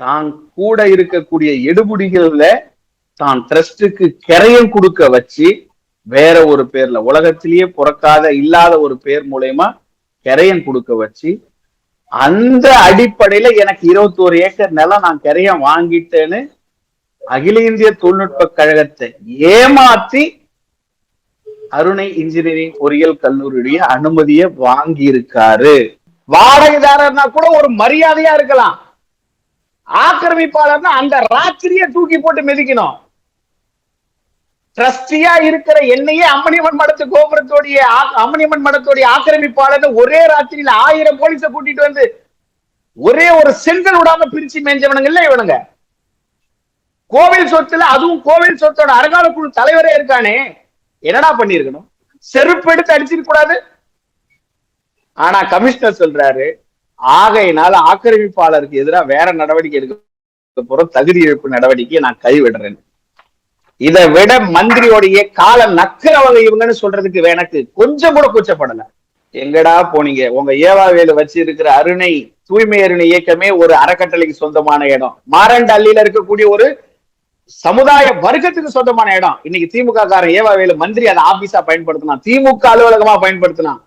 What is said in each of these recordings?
தான் கூட இருக்கக்கூடிய எடுபுடிகள்ல தான் ட்ரஸ்டுக்கு கரையம் கொடுக்க வச்சு வேற ஒரு பேர்ல உலகத்திலேயே பிறக்காத இல்லாத ஒரு பேர் மூலயமா கரையம் கொடுக்க வச்சு அந்த அடிப்படையில எனக்கு இருபத்தி ஒரு ஏக்கர் நிலம் நான் கரையம் வாங்கிட்டேன்னு அகில இந்திய தொழில்நுட்ப கழகத்தை ஏமாத்தி அருணை இன்ஜினியரிங் பொறியியல் கல்லூரியுடைய அனுமதியை வாங்கி இருக்காரு வாடகைதாரர்னா கூட ஒரு மரியாதையா இருக்கலாம். ஆக்கிரமிப்பாளர்னா அந்த ராத்திரியை தூக்கி போட்டு மிதிக்கணும். ட்ரஸ்டியா இருக்கிற என்னையே அம்மணியம்மன் மடத்து கோபுரத்தோடைய ஆ- அம்மணியம்மன் மடத்தோடைய ஆக்கிரமிப்பாளர் ஒரே ராத்திரியில ஆயிரம் போலீஸ கூட்டிட்டு வந்து ஒரே ஒரு செங்கல் விடாம பிரிச்சு மேஞ்சவனுங்க இல்ல இவனுங்க. கோவில் சொத்துல அதுவும் கோவில் சொத்தோட அரங்கால குழு தலைவரே இருக்கானே. என்னடா பண்ணிருக்கணும் செருப்பு எடுத்து அடிச்சிருக்க கூடாது. ஆனா கமிஷனர் சொல்றாரு ஆகையினால ஆக்கிரமிப்பாளருக்கு எதிராக வேற நடவடிக்கை எடுக்க போற தகுதி இழப்பு நடவடிக்கையை நான் கைவிடுறேன். இதை விட மந்திரியோடைய கால நக்கிறவங்க இவங்கன்னு சொல்றதுக்கு எனக்கு கொஞ்சம் கூட கூச்சப்படல. எங்கடா போனீங்க? உங்க ஏவாவேலு வச்சு இருக்கிற அருணை தூய்மை அருணை இயக்கமே ஒரு அறக்கட்டளைக்கு சொந்தமான இடம். மாரண்டல்லியில இருக்கக்கூடிய ஒரு சமுதாய வர்க்கத்துக்கு சொந்தமான இடம். இன்னைக்கு திமுக காரன் ஏவாவேலு மந்திரி அதை ஆபீஸா பயன்படுத்தினா திமுக அலுவலகமா பயன்படுத்தினான்.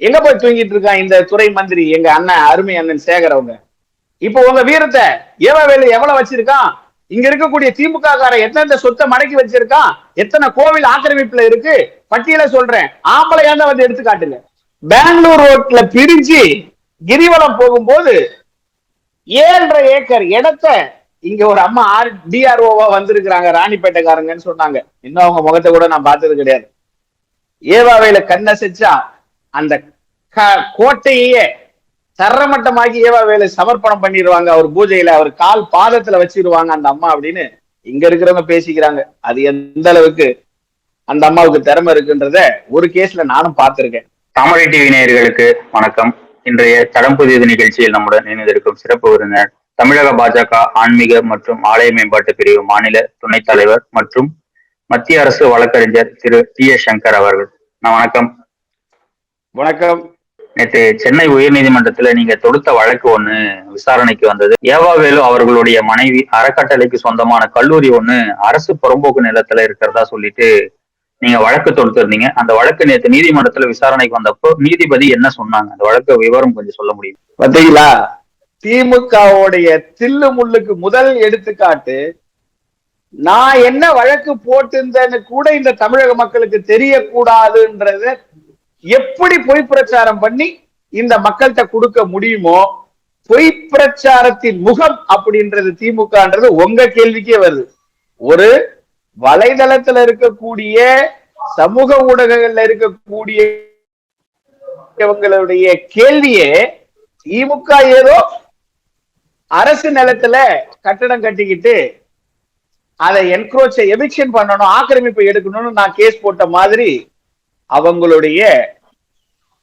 எங்க போய் தூங்கிட்டு இருக்கான் இந்த துறை மந்திரி எங்க அண்ணன் அருமை அண்ணன் சேகர் அவங்க? இப்போ உங்க வீரத்தை ஏவாவேலு எவ்வளவு வச்சிருக்கான்? இங்க இருக்கக்கூடிய திமுக காரன் எத்தனை சொத்தை மடக்கி வச்சிருக்கான்? எத்தனை கோவில் ஆக்கிரமிப்புல இருக்கு? பட்டியல சொல்றேன். ஆம்பளையா தான் வந்து எடுத்துக்காட்டுங்க பெங்களூர் ரோட்ல பிரிஞ்சு கிரிவலம் போகும்போது ஏழரை ஏக்கர் இடத்த இங்க ஒரு அம்மா ஆர் டிஆர்ஓவா வந்திருக்கிறாங்க ராணிப்பேட்டைக்காரங்கன்னு சொன்னாங்க. இன்னும் அவங்க முகத்தை கூட நான் பார்த்தது கிடையாது. ஏவாவையில கண்ணசைச்சா அந்த கோட்டையே கோட்டையே ஏவா ஏவாவேலு சமர்ப்பணம் பண்ணிடுவாங்க அவர் பூஜையில அவர் கால் பாதத்துல வச்சிருவாங்க அந்த அம்மா அப்படின்னு இங்க இருக்கிறவங்க பேசிக்கிறாங்க. அது எந்த அளவுக்கு அந்த அம்மாவுக்கு திறமை இருக்குன்றத ஒரு கேஸ்ல நானும் பார்த்திருக்கேன். தமிழ் டிவி நேயர்களுக்கு வணக்கம். இன்றைய தடம் புதியது நிகழ்ச்சியில் நம்முடன் இணைந்திருக்கும் சிறப்பு விருந்தினர் தமிழக பாஜக ஆன்மீக மற்றும் ஆலய மேம்பாட்டு பிரிவு மாநில துணைத் தலைவர் மற்றும் மத்திய அரசு வழக்கறிஞர் திரு டி எஸ் சங்கர் அவர்கள். நான் வணக்கம். வணக்கம். நேற்று சென்னை உயர்நீதிமன்றத்துல நீங்க தொடுத்த வழக்கு ஒண்ணு விசாரணைக்கு வந்தது. ஏவாவேலு அவர்களுடைய மனைவி அறக்கட்டளைக்கு சொந்தமான கல்லூரி ஒண்ணு அரசு புறம்போக்கு நிலத்துல இருக்கிறதா சொல்லிட்டு நீங்க வழக்கு தொடுத்திருந்தீங்க. அந்த வழக்கு நேற்று நீதிமன்றத்துல விசாரணைக்கு வந்தப்போ நீதிபதி என்ன சொன்னாங்க? அந்த வழக்கு விவரம் கொஞ்சம் சொல்ல முடியும்? பாத்தீங்களா? திமுகவுடைய தில்லு முள்ளுக்கு முதல் எடுத்துக்காட்டு நான் என்ன வழக்கு போட்டிருந்தேன்னு கூட இந்த தமிழக மக்களுக்கு தெரியக்கூடாதுன்றத எப்படி பொய் பிரச்சாரம் பண்ணி இந்த மக்கள்கிட்ட கொடுக்க முடியுமோ பொய் பிரச்சாரத்தின் முகம் அப்படின்றது திமுகன்றது உங்க கேள்விக்கே வருது. ஒரு வலைதளத்துல இருக்கக்கூடிய சமூக ஊடகங்கள்ல இருக்கக்கூடிய இவங்களுடைய கேள்வியே திமுக ஏதோ அரசு நிலத்துல கட்டடம் கட்டிக்கிட்டு அதை என்க்ரோச்ச எவிக்ஷன் பண்ணணும் ஆக்கிரமிப்பு எடுக்கணும்னு நான் கேஸ் போட்ட மாதிரி அவங்களுடைய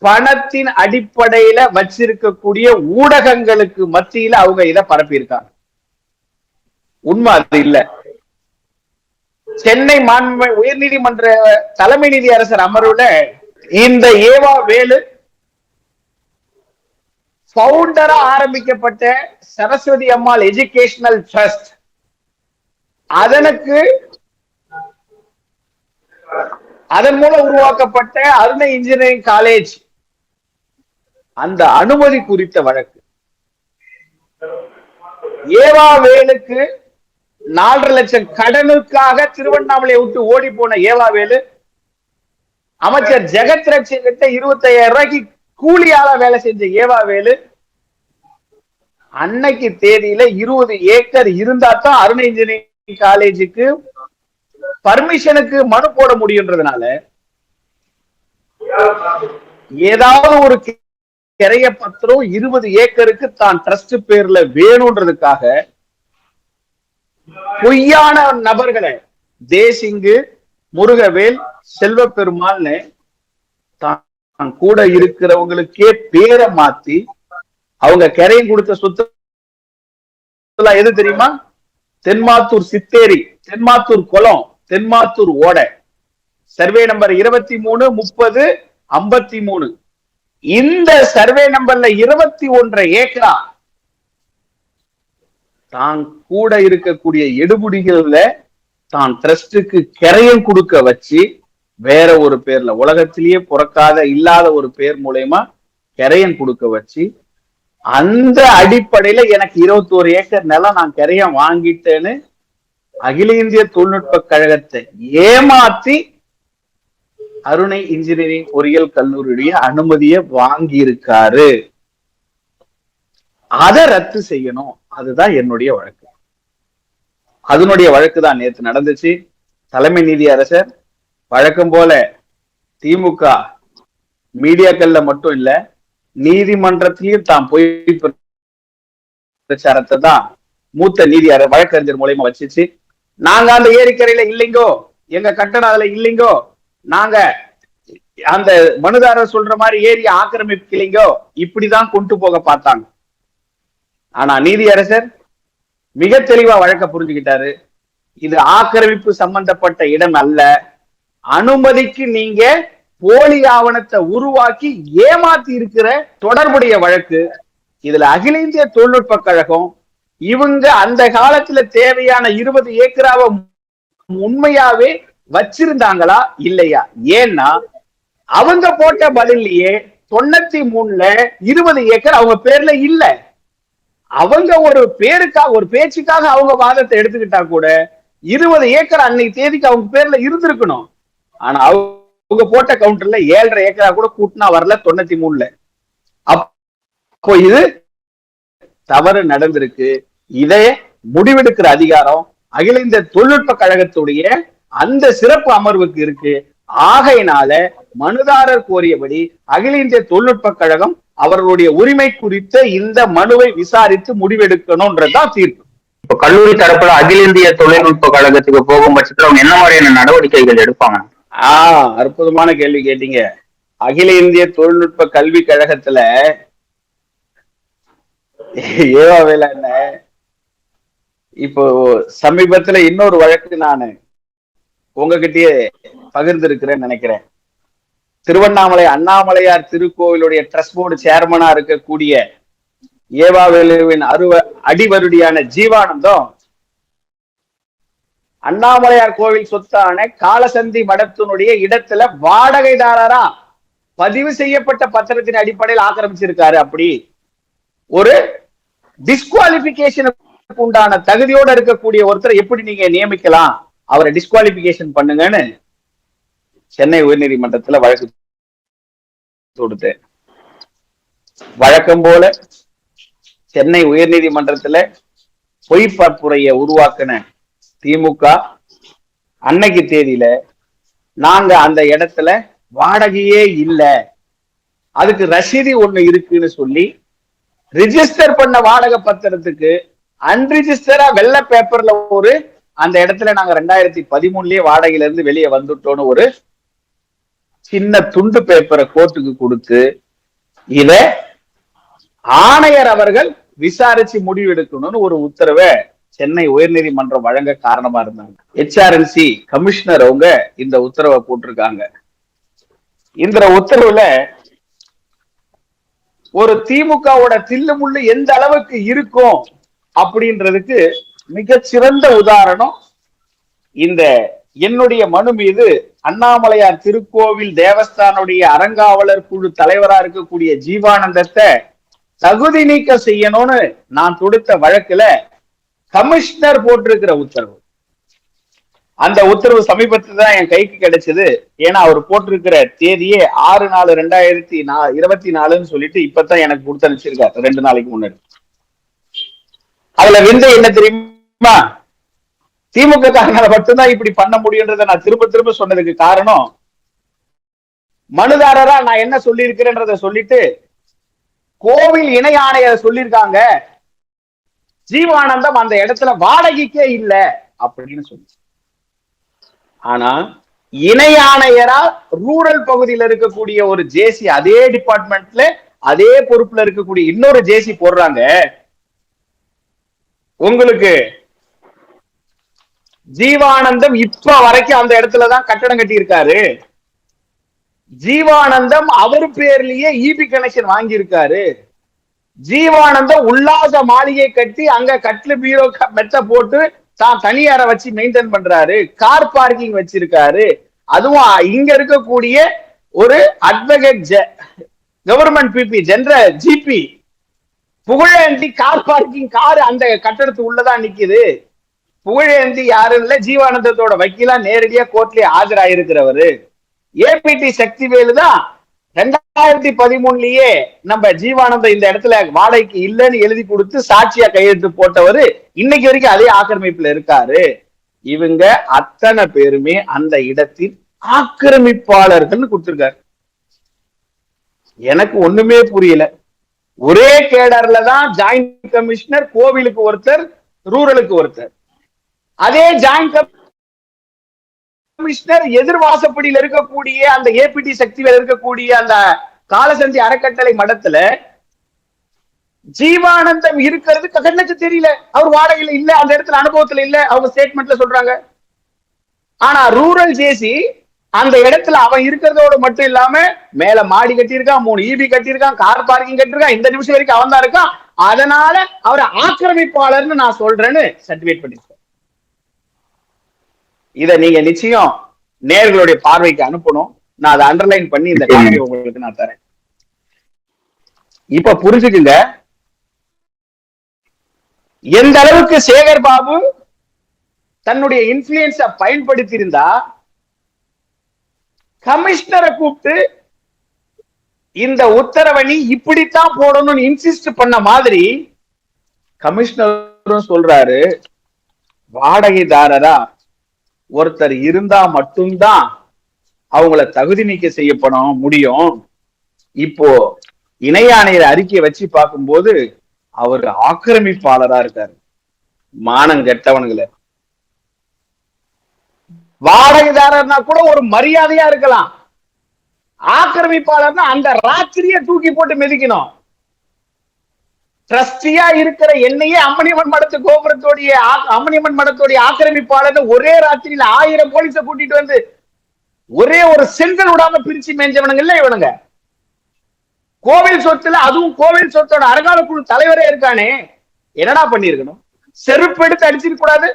பணத்தின் அடிப்படையில வச்சிருக்கக்கூடிய ஊடகங்களுக்கு மத்தியில அவங்க இதை பரப்பியிருக்காங்க. உண்மை அது இல்ல. சென்னை மாண்பு உயர்நீதிமன்ற தலைமை நீதி அரசர் அமர்வுல இந்த ஏவா வேலு பவுண்டரா ஆரம்பிக்கப்பட்ட சரஸ்வதி அம்மாள் எஜுகேஷனல் ட்ரஸ்ட் அதனுக்கு அதன் மூலம் உருவாக்கப்பட்ட அருண இன்ஜினியரிங் காலேஜ் அந்த அனுமதி குறித்த வழக்கு. ஏவா வேலுக்கு நாலரை லட்சம் கடனுக்காக திருவண்ணாமலையை விட்டு ஓடி போன ஏவாவேலு அமைச்சர் ஜெகத் ரட்சி கிட்ட இருபத்தி ஐயாயிரம் ரூபாய்க்கு கூலியால வேலை செஞ்ச ஏவாவேலு அன்னைக்கு தேதியில இருபது ஏக்கர் இருந்தா தான் அருண் இன்ஜினியரிங் காலேஜுக்கு பர்மிஷனுக்கு மனு போட முடியுன்றதுனால ஏதாவது ஒரு கிரைய பத்திரம் இருபது ஏக்கருக்கு தான் ட்ரஸ்ட் பேர்ல வேணும்ன்றதுக்காக பொய்யான நபர்களை தேசிங்கு முருகவேல் செல்வ பெருமாள்னு தான் கூட இருக்கிறவங்களுக்கே பேரை மாத்தி அவங்க கரையும் கொடுத்த சொத்து எது தெரியுமா? தென்மாத்தூர் சித்தேரி தென்மாத்தூர் குளம். தென்மாத்தூர் ஓடை. சர்வே நம்பர் இருபத்தி மூணு முப்பது ஐம்பத்தி மூணு. இந்த சர்வே நம்பர்ல இருபத்தி ஒன்றரை ஏக்கரா? தான் கூட இருக்கக்கூடிய எடுபுடிகள்ல தான் ட்ரஸ்டுக்கு கரையம் கொடுக்க வச்சு வேற ஒரு பேர்ல உலகத்திலேயே பிறக்காத இல்லாத ஒரு பேர் மூலயமா கரையம் கொடுக்க வச்சு அந்த அடிப்படையில எனக்கு இருபத்தி ஒரு ஏக்கர் நிலம் நான் கரையம் வாங்கிட்டேன்னு அகில இந்திய தொழில்நுட்ப கழகத்தை ஏமாத்தி அருணை இன்ஜினியரிங் பொறியியல் கல்லூரியுடைய அனுமதியை வாங்கி இருக்காரு அதை ரத்து செய்யணும். அதுதான் என்னுடைய வழக்கு. அதனுடைய வழக்கு தான் நேற்று நடந்துச்சு. தலைமை நீதி அரசர் வழக்கம் போல திமுக மீடியாக்கள்ல மட்டும் இல்ல நீதிமன்றத்திலையும் தான் போய் பிரச்சாரத்தை தான் மூத்த நீதி அர- வழக்கறிஞர் மூலியமா வச்சிச்சு. நாங்க அந்த ஏரிக்கரையில இல்லைங்கோ. எங்க கட்டடம் அதுல இல்லைங்கோ. நாங்க அந்த மனுதாரர் சொல்ற மாதிரி ஏரிய ஆக்கிரமிக்கலைங்கோ. இப்படிதான் கொண்டு போக பார்த்தாங்க. ஆனா நீதி அரசர் மிக தெளிவா வழக்க புரிஞ்சுக்கிட்டாரு. இது ஆக்கிரமிப்பு சம்பந்தப்பட்ட இடம் அல்ல. அனுமதிக்கு நீங்க போலி ஆவணத்தை உருவாக்கி ஏமாத்தி இருக்கிற தொடர்புடைய வழக்கு. இதுல அகில இந்திய தொழில்நுட்ப கழகம் இவங்க அந்த காலத்துல தேவையான இருபது ஏக்கராவை உண்மையாவே வச்சிருந்தாங்களா இல்லையா? ஏன்னா அவங்க போட்ட பதிலேயே தொண்ணூத்தி மூணுல இருபது ஏக்கர் அவங்க பேர்ல இல்ல. அவங்க ஒரு பேருக்காக ஒரு பேச்சுக்காக அவங்க வாதத்தை எடுத்துக்கிட்டா கூட இருபது ஏக்கர் அன்னைக்கு தேதிக்கு அவங்க பேர்ல இருந்திருக்கணும். ஆனா அவங்க போட்ட கவுண்டர்ல ஏழரை ஏக்கரா கூட கூட்டினா வரல தொண்ணூத்தி மூணுல. அப்போ இது தவறு நடந்திருக்கு. இதை முடிவெடுக்கிற அதிகாரம் அகில இந்திய தொழில்நுட்ப கழகத்துடைய அந்த சிறப்பு அமர்வுக்கு இருக்கு. ஆகையினால மனுதாரர் கோரியபடி அகில இந்திய தொழில்நுட்ப கழகம் அவர்களுடைய உரிமை குறித்த இந்த மனுவை விசாரித்து முடிவெடுக்கணும்ன்றதுதான் தீர்ப்பு. இப்ப கல்லூரி தரப்புல அகில இந்திய தொழில்நுட்ப கழகத்துக்கு போகும் பட்சத்துல அவங்க என்ன மாதிரியான நடவடிக்கைகள் எடுப்பாங்க? ஆஹ் அற்புதமான கேள்வி கேட்டீங்க. அகில இந்திய தொழில்நுட்ப கல்வி கழகத்துல ஏவா வேளாண்ண இப்போ சமீபத்துல இன்னொரு வழக்கு நானு உங்ககிட்டயே பகிர்ந்திருக்கிறேன்னு நினைக்கிறேன். திருவண்ணாமலை அண்ணாமலையார் திருக்கோவிலுடைய ட்ரஸ்ட் போர்டு சேர்மனா இருக்கக்கூடிய ஏவாவேலுவின் அருவ அடிவருடியான ஜீவானந்தம் அண்ணாமலையார் கோவில் சொத்தான காலசந்தி மடத்தினுடைய இடத்துல வாடகைதாரரா பதிவு செய்யப்பட்ட பத்திரத்தின் அடிப்படையில் ஆக்கிரமிச்சிருக்காரு அப்படி. ஒரு டிஸ்குவாலிபிகேஷன் உண்டான தகுதியோட இருக்கக்கூடிய ஒருத்தர் எப்படி நீங்க நியமிக்கலாம்? அவரை டிஸ்குவாலிபிகேஷன் பண்ணுங்கன்னு சென்னை உயர்நீதிமன்றத்துல வழக்கு தொடுத்தேன். வழக்கம் போல சென்னை உயர்நீதிமன்றத்துல பொய்ப்பாற்புரையை உருவாக்கின திமுக அன்னைக்கு தேதியில நாங்க அந்த இடத்துல வாடகையே இல்ல. அதுக்கு ரசீதி ஒண்ணு இருக்குன்னு சொல்லி ரிஜிஸ்டர் பண்ண வாடகை பத்திரத்துக்கு அன்ரிஜிஸ்டரா வெள்ளை பேப்பர்ல ஒரு அந்த இடத்துல நாங்க ரெண்டாயிரத்தி பதிமூணுலயே வாடகையில இருந்து வெளியே வந்துட்டோம்னு ஒரு சின்ன துண்டு பேப்பரை கோர்ட்டுக்கு கொடுத்து இத ஆணையர் அவர்கள் விசாரிச்சு முடிவு எடுக்கணும்னு ஒரு உத்தரவை சென்னை உயர்நீதிமன்றம் வழங்க காரணமா இருந்தாங்க. ஹெச்ஆர்என்சி கமிஷனர் அவங்க இந்த உத்தரவை போட்டிருக்காங்க. இந்த உத்தரவுல ஒரு திமுகவோட தில்லு முள்ளு எந்த அளவுக்கு இருக்கும்? அப்படின்றதுக்கு மிகச்சிறந்த உதாரணம் இந்த என்னுடைய மனு மீது அண்ணாமலையார் திருக்கோவில் தேவஸ்தானுடைய அறங்காவலர் குழு தலைவரா இருக்கக்கூடிய ஜீவானந்தத்தை தகுதி நீக்கம் செய்யணும்னு நான் தொடுத்த வழக்குல கமிஷனர் போட்டிருக்கிற உத்தரவு. அந்த உத்தரவு சமீபத்துல தான் என் கைக்கு கிடைச்சது. ஏன்னா அவர் போட்டிருக்கிற தேதியே ஆறு நாலு ரெண்டாயிரத்தி நா இருபத்தி நாலுன்னு சொல்லிட்டு இப்பதான் எனக்கு கொடுத்து அனுப்பிச்சிருக்காரு. ரெண்டு நாளைக்கு முன்னாடி. அதுல விந்தை என்ன தெரியுமா? திமுக காரனால மட்டும்தான் இப்படி பண்ண முடியுன்றதை நான் திரும்ப திரும்ப சொன்னதுக்கு காரணம் மனுதாரரா நான் என்ன சொல்லியிருக்கிறேன்றத சொல்லிட்டு கோவில் இணை ஆணையர் சொல்லியிருக்காங்க. ஜீவானந்தம் அந்த இடத்துல வாடகைக்கே இல்ல அப்படின்னு சொல்லி ஆனா இணை ஆணையரா ரூரல் பகுதியில இருக்கக்கூடிய ஒரு ஜேசி அதே டிபார்ட்மெண்ட்ல அதே பொறுப்புல இருக்கக்கூடிய இன்னொரு ஜேசி போடுறாங்க. உங்களுக்கு ஜீவானந்தம் இப்ப வரைக்கும் அந்த இடத்துலதான் கட்டடம் கட்டி இருக்காரு ஜீவானந்தம் அவர் பேர்லயே இபி கனெக்ஷன் வாங்கி இருக்காரு ஜீவானந்த உல்லாச மாளிகை கட்டி அங்க கட்லு பீரோ மெத்த போட்டு தான் தனியாரை வச்சு மெயின்டைன் பண்றாரு. கார் பார்க்கிங் வச்சிருக்காரு. அதுவும் இங்க இருக்கக்கூடிய ஒரு advocate government PP general GP Pugazhendhi car parking car அந்த கட்டடத்து உள்ளதான் நிக்குது. புகழேந்தி யாரும் இல்ல ஜீவானந்தத்தோட வக்கீலா நேரடியா கோர்ட்லயே ஆஜராயிருக்கிறவரு. ஏபிடி சக்திவேலு தான் ரெண்டாயிரத்தி பதிமூணுலயே நம்ம ஜீவானந்த இந்த இடத்துல வாடகைக்கு இல்லைன்னு எழுதி கொடுத்து சாட்சியா கையெழுத்து போட்டவரு இன்னைக்கு வரைக்கும் அதே ஆக்கிரமிப்புல இருக்காரு. இவங்க அத்தனை பேருமே அந்த இடத்தின் ஆக்கிரமிப்பாளர்கள்னு கொடுத்திருக்காரு. எனக்கு ஒண்ணுமே புரியல. ஒரே கேடர்ல தான் ஜாயிண்ட் கமிஷனர் கோவிலுக்கு ஒருத்தர் ரூரலுக்கு ஒருத்தர். அதே ஜாயிண்ட் கமிஷனர் எதிர்வாசப்படியில் இருக்கக்கூடிய அந்த ஏபிடி சக்தியில இருக்கக்கூடிய அந்த காலசந்தி அறக்கட்டளை மடத்துல ஜீவானந்தம் இருக்கிறது கண்ணுக்கு தெரியல. அவர் வாடகையில இல்ல அந்த இடத்துல அனுபவத்துல இல்ல அவங்க ஸ்டேட்மெண்ட்ல சொல்றாங்க. ஆனா ரூரல் ஜேசி அந்த இடத்துல அவன் இருக்கிறதோட மட்டும் இல்லாம மேல மாடி கட்டியிருக்கான் மூணு ஈபி கட்டியிருக்கான் கார் பார்க்கிங் கட்டியிருக்கான் இந்த நிமிஷம் வரைக்கும் அவன் தான் இருக்கான். அதனால அவரை ஆக்கிரமிப்பாளர்னு நான் சொல்றேன்னு சர்டிபிகேட் பண்ணிருக்கேன் இத நீங்க நிச்சயம் நேர்களுடைய பார்வைக்கு அனுப்பணும். நான் அதை அண்டர்லைன் பண்ணி இந்த காணொலி உங்களுக்கு நான் தரேன். இப்ப புரிஞ்சுக்குங்க. எந்த அளவுக்கு சேகர் பாபு தன்னுடைய இன்ஃபுளுயன்ஸ பயன்படுத்தி இருந்தா கமிஷனரை கூப்பிட்டு இந்த உத்தரவை நீ இப்படித்தான் போடணும்னு இன்சிஸ்ட் பண்ண மாதிரி கமிஷனரும் சொல்றாரு வாடகைதாரரா ஒருத்தர் இருந்தா மட்டும்தான் அவங்கள தகுதி நீக்க செய்யப்படும் முடியும். இப்போ இணை ஆணையர் அறிக்கையை வச்சு பார்க்கும்போது அவர் ஆக்கிரமிப்பாளரா இருக்காரு. மானம் கெட்டவனுங்கள. வாடகைதாரர்னா கூட ஒரு மரியாதையா இருக்கலாம். ஆக்கிரமிப்பாளர்னா அந்த ராத்திரிய தூக்கி போட்டு மிதிக்கணும். ட்ரஸ்டியா இருக்கிற என்னையே அம்மணியம்மன் மடத்து கோபுரத்தோடைய அம்மணியம்மன் மடத்தோடைய ஆக்கிரமிப்பாளர் ஒரே ராத்திரியில ஆயிரம் போலீஸ கூட்டிட்டு வந்து ஒரே ஒரு செங்கல் விடாம பிரிச்சு மேஞ்சவனுங்க இல்ல இவனுங்க. கோவில் சொத்துல அதுவும் கோவில் சொத்தோட அரங்கால குழு தலைவரே இருக்கானே. என்னடா பண்ணிருக்கணும் செருப்பு எடுத்து அடிச்சிருக்க கூடாது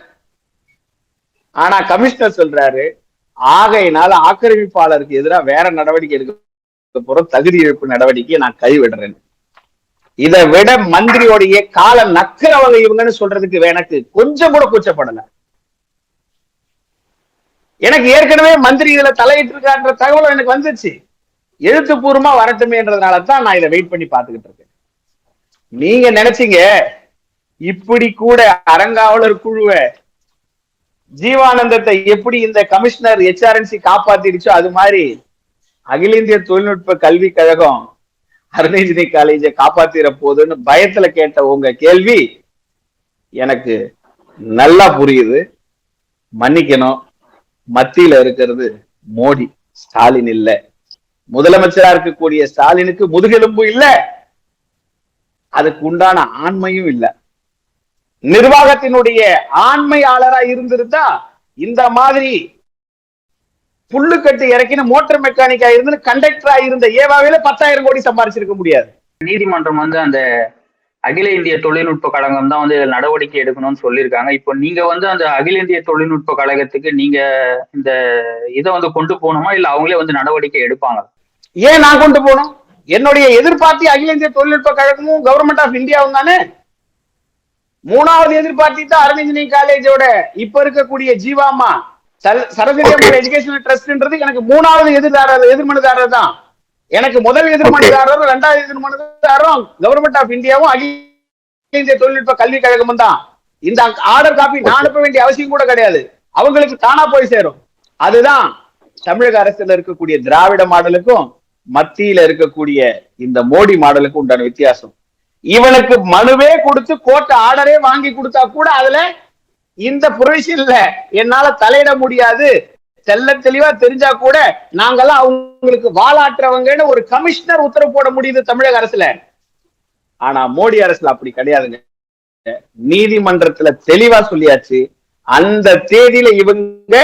ஆனா கமிஷனர் சொல்றாரு ஆகையினால ஆக்கிரமிப்பாளருக்கு எதிராக வேற நடவடிக்கை எடுக்க போற தகுதி இழப்பு நடவடிக்கையை நான் கைவிடுறேன். இதை விட மந்திரியோடைய கால நக்கிறவங்க இவங்கன்னு சொல்றதுக்கு எனக்கு கொஞ்சம் கூட கூச்சப்படல. எனக்கு ஏற்கனவே மந்திரி இதுல தலையிட்டு இருக்கான்ற தகவல் எனக்கு வந்துச்சு. எழுத்துப்பூர்வமா வரட்டுமேன்றதுனால தான் நான் இதை வெயிட் பண்ணி பாத்துக்கிட்டு இருக்கேன். நீங்க நினைச்சீங்க இப்படி கூட அறங்காவலர் குழுவை ஜீவானந்தத்தை எப்படி இந்த கமிஷனர் ஹெச்ஆர்என்சி காப்பாத்திடுச்சோ அது மாதிரி அகில இந்திய தொழில்நுட்ப கல்வி கழகம் அருணேஜினி காலேஜை காப்பாத்திர போதுன்னு பயத்துல கேட்ட உங்க கேள்வி எனக்கு நல்லா புரியுது. மன்னிக்கணும். மத்தியில இருக்கிறது மோடி. ஸ்டாலின் இல்ல. முதலமைச்சரா இருக்கக்கூடிய ஸ்டாலினுக்கு முதுகெலும்பு இல்ல. அதுக்கு உண்டான ஆண்மையும் இல்ல. நிர்வாகத்தினுடைய ஆண்மையாளரா இருந்திருந்தா இந்த மாதிரி புல்லு கட்டி இறக்கின மோட்டார் மெக்கானிக்கா இருந்து கண்டக்டரா இருந்த ஏவாவில பத்தாயிரம் கோடி சம்பாரிச்சிருக்க முடியாது. நீதிமன்றம் வந்து அந்த அகில இந்திய தொழில்நுட்ப கழகம் தான் வந்து நடவடிக்கை எடுக்கணும்னு சொல்லியிருக்காங்க. இப்போ நீங்க வந்து அந்த அகில இந்திய தொழில்நுட்ப கழகத்துக்கு நீங்க இந்த இதை வந்து கொண்டு போகணுமா? இல்ல அவங்களே வந்து நடவடிக்கை எடுப்பாங்க ஏன் நான் கொண்டு போகணும்? என்னுடைய எதிர்பார்த்தி அகில இந்திய தொழில்நுட்ப கழகமும் கவர்மெண்ட் ஆஃப் இந்தியாவும் தானே? மூணாவது எதிர்பார்த்தி தான் அருண் இன்ஜினியரிங் காலேஜோட இப்ப இருக்கக்கூடிய ஜீவாமா சர- சரஸ்வதி அம்மாள் எஜுகேஷனல் ட்ரஸ்ட்ன்றது எனக்கு மூணாவது எதிர்தாரர் எதிர்மனுதாரர் தான். எனக்கு முதல் எதிர்மனுதாரரும் ரெண்டாவது எதிர்மனுதாரரும் கவர்மெண்ட் ஆஃப் இந்தியாவும் அகில இந்திய தொழில்நுட்ப கல்வி கழகமும் தான். இந்த ஆர்டர் காப்பி நான் அனுப்ப வேண்டிய அவசியம் கூட கிடையாது. அவங்களுக்கு தானா போய் சேரும். அதுதான் தமிழக அரசுல இருக்கக்கூடிய திராவிட மாடலுக்கும் மத்தியில இருக்கக்கூடிய இந்த மோடி மாடலுக்கும் உண்டான வித்தியாசம். இவனுக்கு மனுவே கொடுத்து கோர்ட் ஆர்டரே வாங்கி கொடுத்தா கூட அதுல இந்த ப்ரொவிஷன்ல என்னால தலையிட முடியாது. தெல்ல தெளிவா தெரிஞ்சா கூட நாங்கெல்லாம் அவங்களுக்கு வாழாட்டுறவங்கன்னு ஒரு கமிஷனர் உத்தரவு போட முடியுது தமிழக அரசுல. ஆனா மோடி அரசுல அப்படி கிடையாதுங்க. நீதிமன்றத்துல தெளிவா சொல்லியாச்சு. அந்த தேதியில இவங்க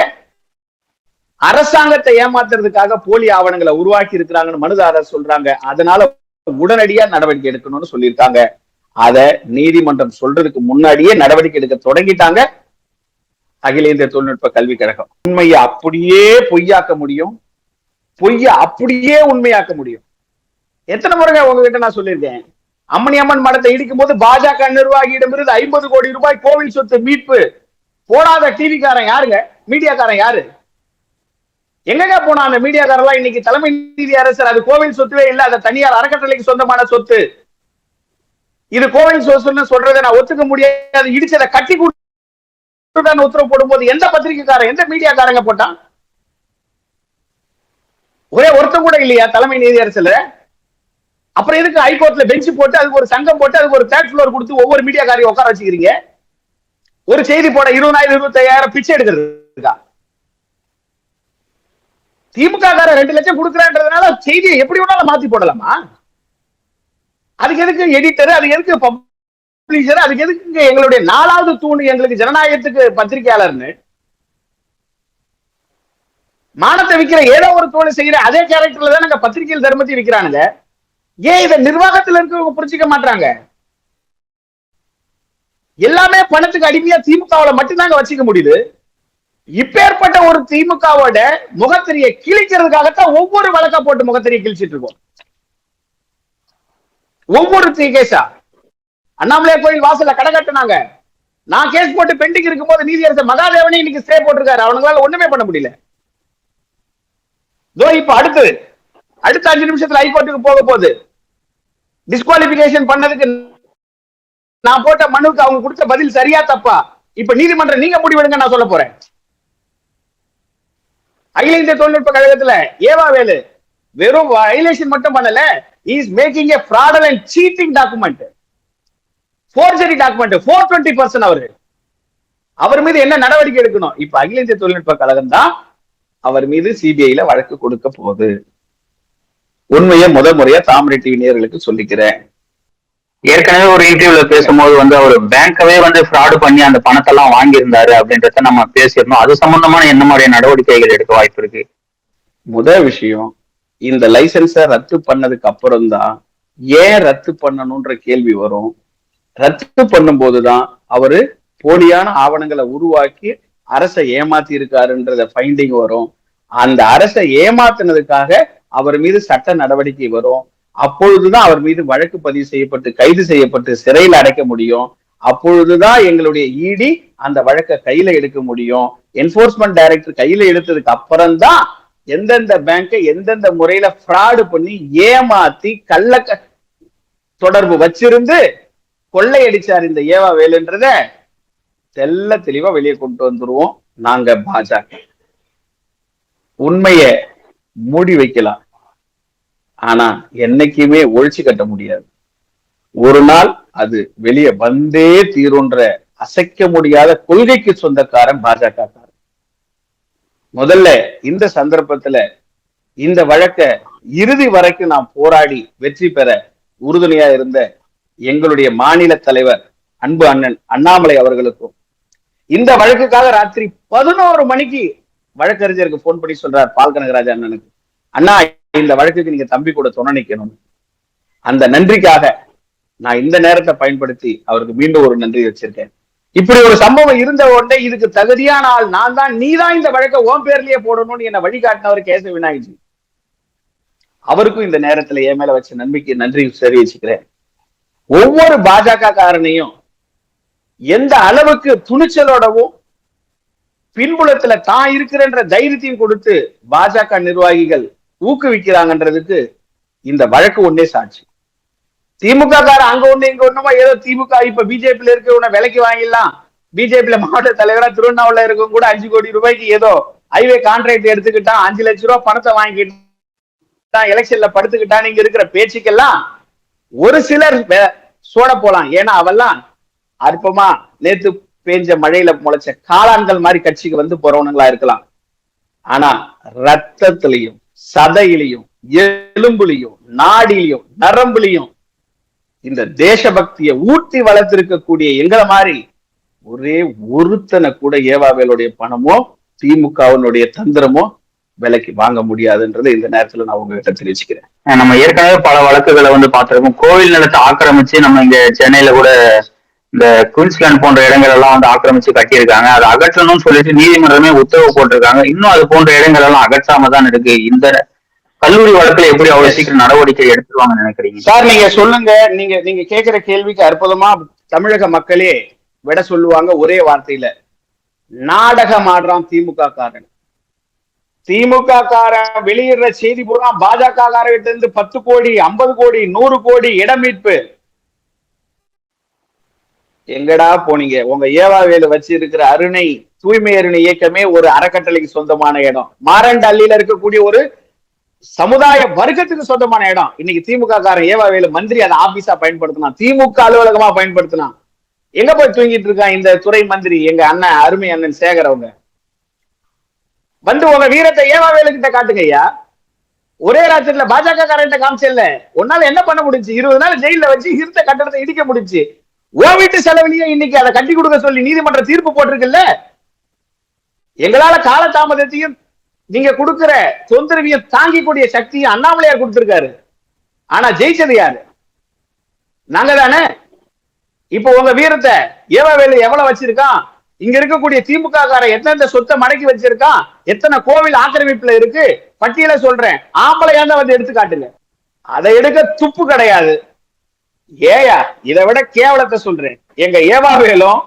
அரசாங்கத்தை ஏமாத்துறதுக்காக போலி ஆவணங்களை உருவாக்கி இருக்கிறாங்கன்னு மனுதாரர் சொல்றாங்க. அதனால உடனடியா நடவடிக்கை எடுக்கணும்னு சொல்லியிருக்காங்க. அத நீதிமன்றம் சொல்றதுக்கு முன்னாடியே நடவடிக்கை எடுக்க தொடங்கிட்டாங்க. அகில இந்திய தொழில்நுட்ப கல்வி கழகம். உண்மையை அப்படியே பொய்யாக்க முடியும். பொய்ய அப்படியே உண்மையாக்க முடியும். எத்தனை முறைங்க உங்ககிட்ட நான் சொல்லியிருக்கேன்? அம்மணி அம்மன் மடத்தை இடிக்கும் போது பாஜக நிர்வாகியிடமிருந்து ஐம்பது கோடி ரூபாய் கோவில் சொத்து மீட்பு. போடாத டிவிக்காரன் யாருங்க? மீடியாக்காரன் யாரு? எங்கங்க போனா அந்த மீடியாக்காரெல்லாம்? இன்னைக்கு தலைமை நீதி அரசர் அது கோவில் சொத்துவே இல்ல அது தனியார் அறக்கட்டளைக்கு சொந்தமான சொத்து. இது கோவில் சொத்துன்னு சொல்றதை நான் ஒத்துக்க முடியாது. இடிச்சதை கட்டி கொடுத்து உத்தரவு போடும்போது எந்த பத்திரிகைக்காரன் எந்த மீடியாக்காரங்க போட்டான்? ஒரே ஒருத்தன் கூட இல்லையா தலைமை நீதி அரசுல அப்புறம் எதுக்கு ஹைகோர்ட்ல பெஞ்ச் போட்டு அதுக்கு ஒரு சங்கம் போட்டு அதுக்கு ஒரு தேர்ட் ஃப்ளோர் கொடுத்து ஒவ்வொரு மீடியாக்காரையும் உட்கார வச்சுக்கிறீங்க? ஒரு செய்தி போட இருபதாயிரம் இருபத்தி ஐயாயிரம் பிச்சை எடுக்கிறதுக்கா? திமுக காரன் ரெண்டு லட்சம் கொடுக்குறான்றதுனால செய்தியை எப்படி வேணாலும் மாத்தி போடலாமா? அதுக்கு எதுக்கு எடிட்டர் அதுக்கு எதுக்கு பப்ளிஷர் அதுக்கு எதுக்கு எங்களுடைய நாலாவது தூண் எங்களுக்கு ஜனநாயகத்துக்கு பத்திரிகையாளர்னு? மானத்தை விக்கிற ஏதோ ஒரு தோலை செய்யற அதே கேரக்டர்ல தான் நாங்க பத்திரிகையில் தர்மத்தை விக்கிறானுங்க. ஏன் இதை நிர்வாகத்துல இருக்கவங்க புரிஞ்சுக்க மாட்டாங்க எல்லாமே பணத்துக்கு அடிமையா திமுகவுல மட்டும்தாங்க வச்சுக்க முடியுது. இப்பேற்பட்ட ஒரு திமுகவோட முகத்திரியை கிழிக்கிறதுக்காகத்தான் ஒவ்வொரு வழக்கா போட்டு முகத்திரியை கிழிச்சிட்டு இருக்கோம். ஒவ்வொரு கேஸா? அண்ணாமலை கோயில் வாசல்ல கடை கட்டுனாங்க. நான் கேஸ் போட்டு பெண்டிங் இருக்கும்போது நீதியரசர் மகாதேவனே இன்னைக்கு ஸ்டே போட்டிருக்காரு. அவனுங்களால ஒண்ணுமே பண்ண முடியல. இதோ இப்ப அடுத்து அடுத்த அஞ்சு நிமிஷத்துல ஹைகோர்ட்டுக்கு போக போகுது. டிஸ்குவாலிபிகேஷன் பண்ணதுக்கு நான் போட்ட மனுக்கு அவங்க கொடுத்த பதில் சரியா தப்பா? இப்ப நீதிமன்றம் நீங்க முடிவெடுங்க நான் சொல்ல போறேன். அகில இந்திய தொழில்நுட்ப கழகத்துல ஏவா வேலு வெறும் வயலேஷன் மட்டும் பண்ணல. Is making a fraudulent and cheating document forgery document four twenty percent அவரு. அவர் மீது என்ன நடவடிக்கை எடுக்கணும்? இப்ப அகில இந்திய தொழில்நுட்ப கழகம் தான் அவர் மீது சிபிஐல வழக்கு கொடுக்க போகுது. உண்மையை முதல் முறையா தாமரை டிவி நேர்களுக்கு சொல்லிக்கிறேன். ஏற்கனவே ஒரு இன்டர்வியூல பேசும்போது வந்து அவர் பேங்க்கவே வந்து ஃப்ராடு பண்ணி அந்த பணத்தை எல்லாம் வாங்கியிருந்தாரு அப்படின்றத நம்ம பேசியிருந்தோம். அது சம்பந்தமான என்ன மாதிரியான நடவடிக்கைகள் எடுக்க வாய்ப்பு இருக்கு? முதல் விஷயம் இந்த லைசன்ஸை ரத்து பண்ணதுக்கு அப்புறம் தான் ஏன் ரத்து பண்ணணும்ன்ற கேள்வி வரும். ரத்து பண்ணும்போது தான் அவரு போலியான ஆவணங்களை உருவாக்கி அரசை ஏமாத்தி இருக்காருன்றத ஃபைண்டிங் வரும். அந்த அரசை ஏமாத்தினதுக்காக அவர் மீது சட்ட நடவடிக்கை வரும். அப்பொழுதுதான் அவர் மீது வழக்கு பதிவு செய்யப்பட்டு கைது செய்யப்பட்டு சிறையில் அடைக்க முடியும். அப்பொழுதுதான் எங்களுடைய இடி அந்த வழக்கை கையில எடுக்க முடியும். என்போர்ஸ்மெண்ட் டைரக்டர் கையில எடுத்ததுக்கு அப்புறம் தான் எந்தெந்த பேங்கை எந்தெந்த முறையில ஃப்ராடு பண்ணி ஏமாத்தி கள்ள க- தொடர்பு வச்சிருந்து கொள்ளையடிச்சார் இந்த ஏவா வேலுன்றத தெல்ல தெளிவா வெளியே கொண்டு வந்துருவோம். நாங்க பாஜக. உண்மைய மூடி வைக்கலாம். ஆனா என்னைக்குமே ஒழிச்சு கட்ட முடியாது. ஒரு நாள் அது வெளியே வந்தே தீருன்ற அசைக்க முடியாத கொள்கைக்கு சொந்தக்காரன் பாஜக காரன். முதல்ல இந்த சந்தர்ப்பத்துல இந்த வழக்க இறுதி வரைக்கும் நாம் போராடி வெற்றி பெற உறுதுணையா இருந்த எங்களுடைய மாநில தலைவர் அன்பு அண்ணன் அண்ணாமலை அவர்களுக்கும் இந்த வழக்குக்காக ராத்திரி பதினோரு மணிக்கு வழக்கறிஞருக்கு போன் பண்ணி சொல்றார் பால் கனகராஜ் அண்ணனுக்கு. அண்ணா இந்த வழக்குக்கு நீங்க தம்பி கூட துணை நிக்கணும் அந்த நன்றிக்காக நான் இந்த நேரத்தை பயன்படுத்தி அவருக்கு மீண்டும் ஒரு நன்றி வச்சிருக்கேன். இப்படி ஒரு சம்பவம் இருந்த உடனே இதுக்கு தகுதியான ஆள் நான் தான். நீ தான் இந்த வழக்கை ஓன் பேர்லயே போடணும்னு என்ன வழிகாட்டினவர் கேச விநாயகி அவருக்கும் இந்த நேரத்துல என் மேல வச்ச நம்பிக்கை நன்றி தெரிவிச்சுக்கிறேன். ஒவ்வொரு பாஜக காரனையும் எந்த அளவுக்கு துணிச்சலோடவும் பின்புலத்துல தான் இருக்கிறன்ற தைரியத்தையும் கொடுத்து பாஜக நிர்வாகிகள் ஊக்குவிக்கிறாங்கன்றதுக்கு இந்த வழக்கு ஒன்னே சாட்சி. திமுக காரன் அங்க ஒண்ணு இங்க ஒண்ணுமா? ஏதோ திமுக இப்ப பிஜேபியில இருக்கிறவன விலைக்கு வாங்கிடலாம். பிஜேபியில மாவட்ட தலைவரா திருவண்ணாமலை இருக்கும் கூட அஞ்சு கோடி ரூபாய்க்கு ஏதோ ஹைவே கான்ட்ராக்ட் எடுத்துக்கிட்டான் அஞ்சு லட்சம் ரூபாய் பணத்தை வாங்கிட்டான் எலெக்ஷன்ல படுத்துக்கிட்டான் இங்க இருக்கிற பேச்சுக்கெல்லாம் ஒரு சிலர் சோட போலாம். ஏன்னா அவெல்லாம் அற்பமா நேத்து பேஞ்ச மழையில முளைச்ச காளான்கள் மாதிரி கட்சிக்கு வந்து போறவனுங்களா இருக்கலாம். ஆனா ரத்தத்திலையும் சதையிலையும் எலும்புலையும் நாடிலையும் நரம்புலையும் இந்த தேசபக்தியை ஊட்டி வளர்த்திருக்கக்கூடிய எங்களை மாதிரி ஒரே ஒருத்தனை கூட ஏவாவேலுடைய பணமோ திமுகவினுடைய தந்திரமோ விலைக்கு வாங்க முடியாதுன்றது இந்த நேரத்துல நான் உங்ககிட்ட தெரிவிச்சுக்கிறேன். நம்ம ஏற்கனவே பல வழக்குகளை வந்து பார்த்திருக்கோம். கோவில் நிலத்தை ஆக்கிரமிச்சு நம்ம இங்க சென்னையில கூட இந்த குயின்ஸ்லாண்ட் போன்ற இடங்கள் எல்லாம் வந்து ஆக்கிரமிச்சு கட்டியிருக்காங்க. அதை அகற்றணும்னு சொல்லிட்டு நீதிமன்றமே உத்தரவு போட்டிருக்காங்க. இன்னும் அது போன்ற இடங்கள் எல்லாம் அகற்றாம தான் இருக்கு. இந்த கல்லூரி வழக்குல எப்படி அவ்வளவு சீக்கிரம் நடவடிக்கை எடுத்துருவாங்கன்னு நினைக்கிறீங்க? சார் நீங்க சொல்லுங்க. நீங்க நீங்க கேட்கிற கேள்விக்கு அற்புதமா தமிழக மக்களே விட சொல்லுவாங்க ஒரே வார்த்தையில. நாடகம் ஆடுறான் திமுக காரன். திமுக காரன் வெளியிடுற செய்தி பூரா பாஜக காரர்கிட்ட இருந்து பத்து கோடி ஐம்பது கோடி நூறு கோடி இடம் மீட்பு. எங்கடா போனீங்க? உங்க ஏவாவேலு வச்சு இருக்கிற அருணை தூய்மை அருணை இயக்கமே ஒரு அறக்கட்டளைக்கு சொந்தமான இடம். மாரண்டல்லியில இருக்கக்கூடிய ஒரு சமுதாய வர்க்கத்துக்கு சொந்தமான இடம். இன்னைக்கு திமுக காரன் ஏவாவேலு மந்திரி அதை ஆபீஸா பயன்படுத்தினான். திமுக அலுவலகமா பயன்படுத்தினான். எங்க போய் தூங்கிட்டு இருக்கான் இந்த துறை மந்திரி எங்க அண்ணன் அருமை அண்ணன் சேகர் அவங்க? வந்து உங்க வீரத்தை ஏவாவேலு கிட்ட காட்டுங்க ஐயா. ஒரே ராத்திரில பாஜக காரன்ட்ட காமிச்சல உன்னால என்ன பண்ண முடிஞ்சு? இருபது நாள் ஜெயில வச்சு இருந்த கட்டடத்தை இடிக்க முடிஞ்சு. ஓ வீட்டு செலவுலயே இன்னைக்கு அதை கட்டி கொடுக்க சொல்லி நீதிமன்ற தீர்ப்பு போட்டிருக்குல்ல? எங்களால கால தாமதத்தையும் நீங்க கொடுக்கிற தொந்தரவையும் தாங்கிக்கூடிய சக்தியும் அண்ணாமலையார் கொடுத்திருக்காரு. ஆனா ஜெயிச்சது யாரு? நாங்க தானே இப்போ உங்க வீரத்தை ஏவவேலு எவ்வளவு வச்சிருக்கான்? இங்க இருக்கக்கூடிய திமுக கார எந்தெந்த சொத்தை மடக்கி வச்சிருக்கான்? எத்தனை கோவில் ஆக்கிரமிப்புல இருக்கு? பட்டியல சொல்றேன். ஆம்பளையாந்த தான் வந்து எடுத்து காட்டுங்க அதை எடுக்க துப்பு கிடையாது. ஏயா இதை விட கேவலத்தை சொல்றேன். எங்க ஏவாவேலும்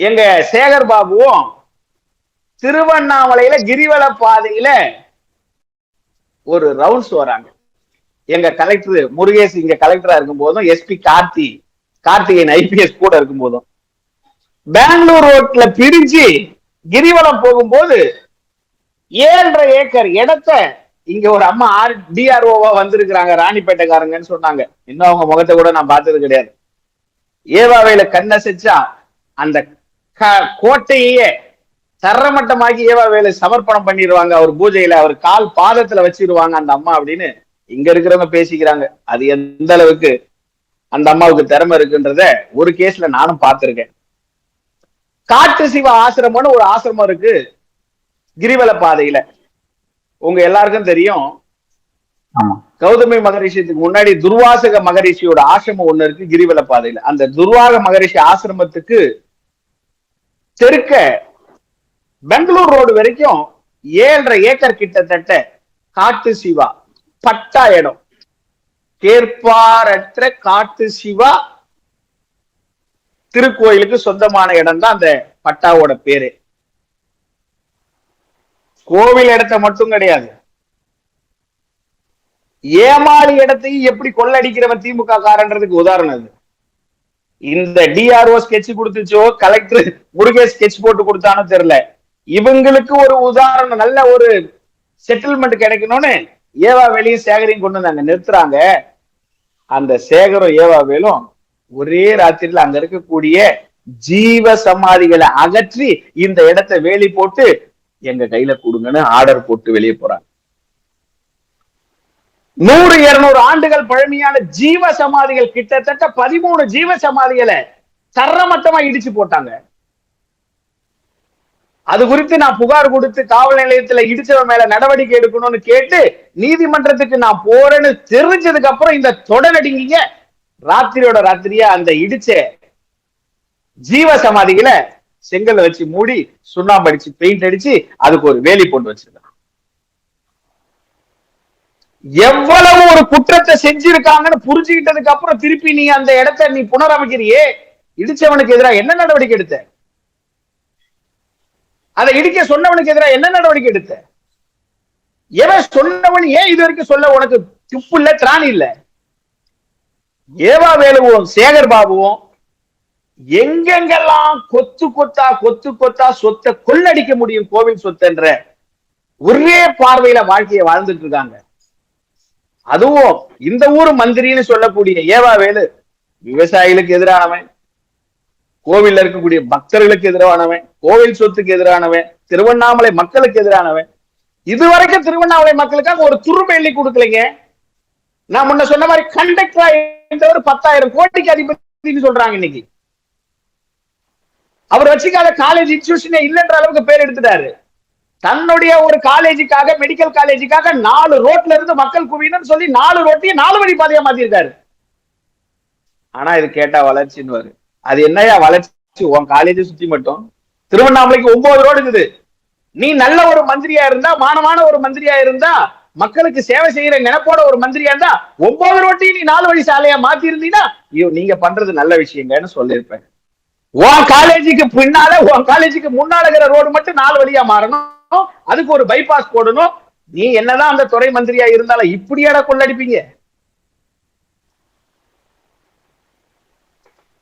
எங்க சேகர் பாபுவும் திருவண்ணாமலையில கிரிவல பாதையில ஒரு ரவுண்ட்ஸ் வராங்க. எங்க கலெக்டர் முருகேஷ் இங்க கலெக்டரா இருக்கும் போதும் எஸ்பி கார்த்தி கார்த்திகேயன் ஐபிஎஸ் கூட இருக்கும் போதும் பெங்களூர் ரோட்ல பிரிஞ்சு கிரிவலம் போகும்போது ஏழரை ஏக்கர் இடத்தை இங்க ஒரு அம்மா ஆர் டிஆர்ஓவா வந்திருக்கிறாங்க ராணிப்பேட்டைக்காரங்கன்னு சொன்னாங்க. இன்னும் அவங்க முகத்தை கூட நான் பார்த்தது கிடையாது. ஏவாவையில கண்ணசைச்சா அந்த கோட்டையே தரமட்டமாகி ஏவாவையில சமர்ப்பணம் பண்ணிடுவாங்க. அவர் பூஜையில அவர் கால் பாதத்துல வச்சிருவாங்க அந்த அம்மா அப்படின்னு இங்க இருக்கிறவங்க பேசிக்கிறாங்க. அது எந்த அளவுக்கு அந்த அம்மாவுக்கு திறமை இருக்குன்றத ஒரு கேஸ்ல நானும் பார்த்திருக்கேன். காட்டு சிவ ஆசிரமம்னு ஒரு ஆசிரமம் இருக்கு கிரிவல பாதையில. உங்க எல்லாருக்கும் தெரியும். கௌதமி மகரிஷிக்கு முன்னாடி துர்வாசக மகரிஷியோட ஆசிரமம் ஒண்ணு இருக்கு கிரிவல பாதையில. அந்த துர்வாக மகரிஷி ஆசிரமத்துக்கு தெற்க பெங்களூர் ரோடு வரைக்கும் ஏழரை ஏக்கர் கிட்டத்தட்ட காட்டு சிவா பட்டா இடம். கேட்பாரற்ற காட்டு சிவா திருக்கோயிலுக்கு சொந்தமான இடம் தான் அந்த பட்டாவோட பேரு. கோவில் இடத்த மட்டும் கிடையாது. ஏமாளி இடத்தையும் எப்படி கொள்ளடிக்கிறவன் திமுக காரன்றதுக்கு உதாரணம் அது இந்த டிஆர்ஓ ஸ்கெட்ச் கொடுத்துச்சோ கலெக்டர் முருகே ஸ்கெட்ச் போட்டு கொடுத்தானோ தெரியல. இவங்களுக்கு ஒரு உதாரணம் நல்ல ஒரு செட்டில்மெண்ட் கிடைக்கணும்னு ஏவா வேலையும் சேகரையும் கொண்டு வந்து அங்க நிறுத்துறாங்க. அந்த சேகரும் ஏவா வேலும் ஒரே ராத்திரில அங்க இருக்கக்கூடிய ஜீவ சமாதிகளை அகற்றி இந்த இடத்தை வேலி போட்டு எங்க கையில கொடுங்கன்னு ஆர்டர் போட்டு வெளியே போறாங்க. நூறு இருநூறு ஆண்டுகள் பழமையான ஜீவ சமாதிகள் கிட்டத்தட்ட பதிமூணு ஜீவ சமாதிகளை சரமட்டமா இடிச்சு போட்டாங்க. அது குறித்து நான் புகார் கொடுத்து காவல் நிலையத்துல இடிச்சவன் மேல நடவடிக்கை எடுக்கணும்னு கேட்டு நீதிமன்றத்துக்கு நான் போறேன்னு தெரிஞ்சதுக்கு அப்புறம் இந்த தொடரடிங்க ராத்திரியோட ராத்திரியா அந்த இடிச்ச ஜீவ சமாதிகளை செங்கல்ல வச்சு மூடி சுண்ணாம்பு அடிச்சு பெயிண்ட் அடிச்சு அதுக்கு ஒரு வேலி போட்டு வச்சிருக்காங்க. எவ்வளவு ஒரு குற்றத்தை செஞ்சிருக்காங்கன்னு புரிஞ்சுக்கிட்டதுக்கு அப்புறம் திருப்பி நீ அந்த இடத்த நீ புனரமைக்கிறியே? இடிச்சவனுக்கு எதிராக என்ன நடவடிக்கை எடுத்த? அதை இடிக்க சொன்னவனுக்கு எதிராக என்ன நடவடிக்கை எடுத்த? எவன் சொன்னவன் ஏன் இது வரைக்கும் சொல்ல உனக்கு துப்பு இல்ல திராணி இல்ல? ஏவா வேலுவும் சேகர் பாபுவும் எங்கெங்கெல்லாம் கொத்து கொத்தா கொத்து கொத்தா சொத்தை கொள்ளடிக்க முடியும் கோவில் சொத்துன்ற ஒரே பார்வையில வாழ்க்கையை வாழ்ந்துட்டு இருக்காங்க. அதுவும் இந்த ஊர் மந்திரின்னு சொல்லக்கூடிய ஏவா வேலு விவசாயிகளுக்கு எதிரானவன் கோவில்ல இருக்கக்கூடிய பக்தர்களுக்கு எதிரானவன் கோவில் சொத்துக்கு எதிரானவன் திருவண்ணாமலை மக்களுக்கு எதிரானவன். இதுவரைக்கும் திருவண்ணாமலை மக்களுக்காக ஒரு துரும்ப எள்ளி கொடுக்கலைங்க. நான் முன்ன சொன்ன மாதிரி கண்டக்டரா ஒரு பத்தாயிரம் கோடிக்கு அதிபதினு சொல்றாங்க இன்னைக்கு. அவர் வச்சுக்காத காலேஜ் இன்ஸ்டியூஷனே இல்லைன்ற அளவுக்கு பேர் எடுத்துட்டாரு. தன்னுடைய ஒரு காலேஜுக்காக மெடிக்கல் காலேஜுக்காக நாலு ரோட்ல இருந்து மக்கள் குவியணும்னு சொல்லி நாலு ரோட்டையும் நாலு வழி பாதையா மாத்திருக்காரு. ஆனா இது கேட்டா வளர்ச்சின்னு அது என்னையா வளர்ச்சி? உன் காலேஜ் சுத்தி மட்டும். திருவண்ணாமலைக்கு ஒன்பது ரோடு இருக்குது. நீ நல்ல ஒரு மந்திரியா இருந்தா மானமான ஒரு மந்திரியா இருந்தா மக்களுக்கு சேவை செய்யற நினைப்போட ஒரு மந்திரியா இருந்தா ஒன்பது ரோட்டையும் நீ நாலு வழி சாலையா மாத்தி இருந்தீங்கன்னா ஐயோ நீங்க பண்றது நல்ல விஷயங்கன்னு சொல்லியிருப்பேன். உன் காலேஜுக்கு பின்னால உன் காலேஜுக்கு முன்னால இருக்கிற ரோடு மட்டும் நாலு வழியா மாறணும். அதுக்கு ஒரு பைபாஸ் போடணும். நீ என்னதான் அந்த துறை மந்திரியா இருந்தாலும் இப்படியாட கொள்ளடிப்பீங்க.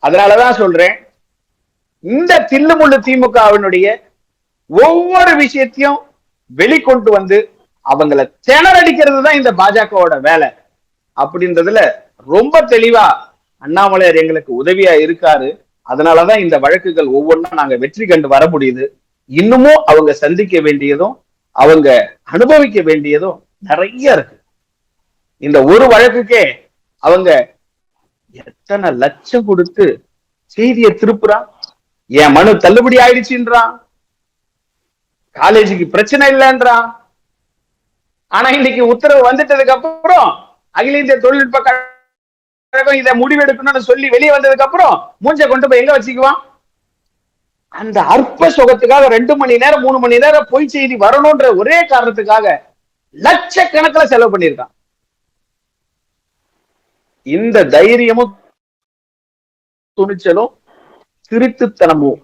அதனாலதான் சொல்றேன் இந்த தில்லுமுள்ளு திமுகவினுடைய ஒவ்வொரு விஷயத்தையும் வெளிக்கொண்டு வந்து அவங்கள திணறடிக்கிறது தான் இந்த பாஜகவோட வேலை. அப்படின்றதுல ரொம்ப தெளிவா அண்ணாமலையார் எங்களுக்கு உதவியா இருக்காரு. அதனாலதான் இந்த வழக்குகள் ஒவ்வொன்றும் நாங்க வெற்றி கண்டு வர முடியுது. இன்னமும் அவங்க சந்திக்க வேண்டியதும் அவங்க அனுபவிக்க வேண்டியதும் நிறைய இருக்கு. இந்த ஒரு வழக்குக்கே அவங்க எத்தனை லட்சம் கொடுத்து செய்தியை திருப்புறான்? என் மனு தள்ளுபடி ஆயிடுச்சுன்றான்? காலேஜுக்கு பிரச்சனை இல்லைன்றான்? ஆனா இன்னைக்கு உத்தரவு வந்துட்டதுக்கு அப்புறம் அகில இந்திய தொழில்நுட்ப கழகம் இதை முடிவெடுக்கணும்னு சொல்லி வெளியே வந்ததுக்கு அப்புறம் மூஞ்ச கொண்டு போய் எங்க வச்சுக்குவான் அந்த அற்ப சுகத்துக்காக ரெண்டு மணி நேரம் மூணு மணி நேரம் பொய் செய்தி வரணும்ன்ற ஒரே காரணத்துக்காக லட்சக்கணக்கில் செலவு பண்ணியிருக்கான். இந்த தைரியமும் துணிச்சலும் திருத்துத்தனமும்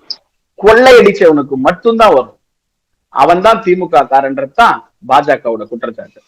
கொள்ளையடிச்சவனுக்கு மட்டும்தான் வரும். அவன் தான் திமுக காரன்றதுதான் பாஜகவோட குற்றச்சாட்டு.